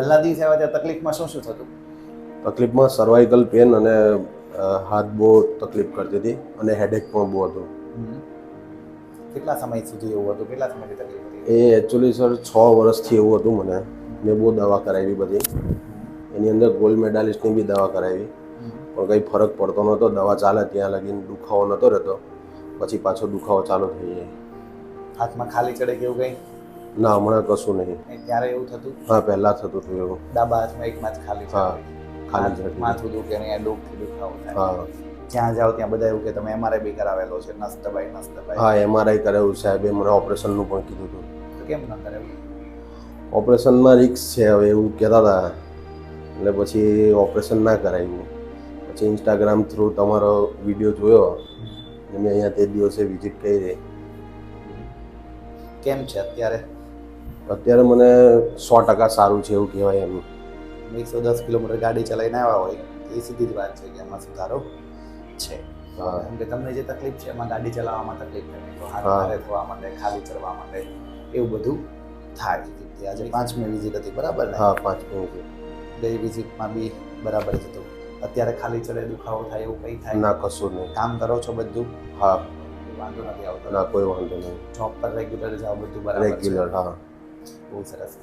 પહેલા દિવસે આવ્યા ત્યાં તકલીફમાં શું શું થતું? તકલીફમાં સર્વાઇકલ પેન અને હાથ બહુ તકલીફ કરતી હતી અને હેડેક પણ બહુ હતું. કેટલા સમય સુધી એવું હતું? કેટલા સમયથી તકલીફ હતી? એ એકચ્યુઅલી સર છ વર્ષથી એવું હતું મને. મેં બહુ દવા કરાવી બધી. એની અંદર ગોલ્ડ મેડાલિસ્ટની બી દવા કરાવી. પણ કંઈ ફરક પડતો નહોતો. દવા ચાલે ત્યાં લગીને દુખાવો નહોતો રહેતો. પછી પાછો દુખાવો ચાલુ થઈ જાય. હાથમાં ખાલી ચડે કે એવું કંઈ? ના હમણાં કશું નહીં. ત્યારે એવું થતું? હા પહેલાં થતું હતું એવું. ડાબા હાથમાં એકમાં જ ખાલી હા, ખાલી માથું-. માથું દુખે ને અહીંયા ડોકથી દુખાવો હા. જ્યાં જાઓ ત્યાં બધા એવું કે તમે એમઆરઆઈ બી કરાવેલો છે નસ દબાઈ નસ દબાઈ હા એમઆરઆઈ કરાવ્યું એ મને ઓપરેશનનું પણ કીધું હતું. તો કેમ ન કરાવ્યું? ઓપરેશનમાં રિક્સ છે હવે એવું કહેતા હતા. એટલે પછી ઓપરેશન ના કરાવ્યું. પછી ઇન્સ્ટાગ્રામ થ્રુ તમારો વીડિયો જોયો. અને મેં અહીંયા તે દિવસે વિઝિટ કરી. કેમ છે અત્યારે? અત્યારે મને સો ટકા સારું છે એવું કહેવાય એમ. એકસો દસ કિલોમીટર ગાડી ચલાવીને આવ્યા હોય એ સીધી જ વાત છે કે એમાં સુધારો છે. કેમ કે તમને જે તકલીફ છે એમાં ગાડી ચલાવવામાં તકલીફ થાય. હાથ. ભારે થવા માંડે ખાલી ચડવા માંડે એવું બધું થાય. આજે પાંચમી વિઝિટ હતી બરાબર ને? હા પાંચમી વિઝિટ ગઈ વિઝિટમાં બી બરાબર જ હતું. અત્યારે ખાલી ચડે દુખાવો થાય એવું કંઈ થાય ના કશું નહીં. કામ કરો છો બધું? હા. વાંધો નથી આવતો. ના કોઈ વાંધો નહીં. જોબ પર રેગ્યુલર જાઓ બધું બરાબર રેગ્યુલર હા. બહુ સરસ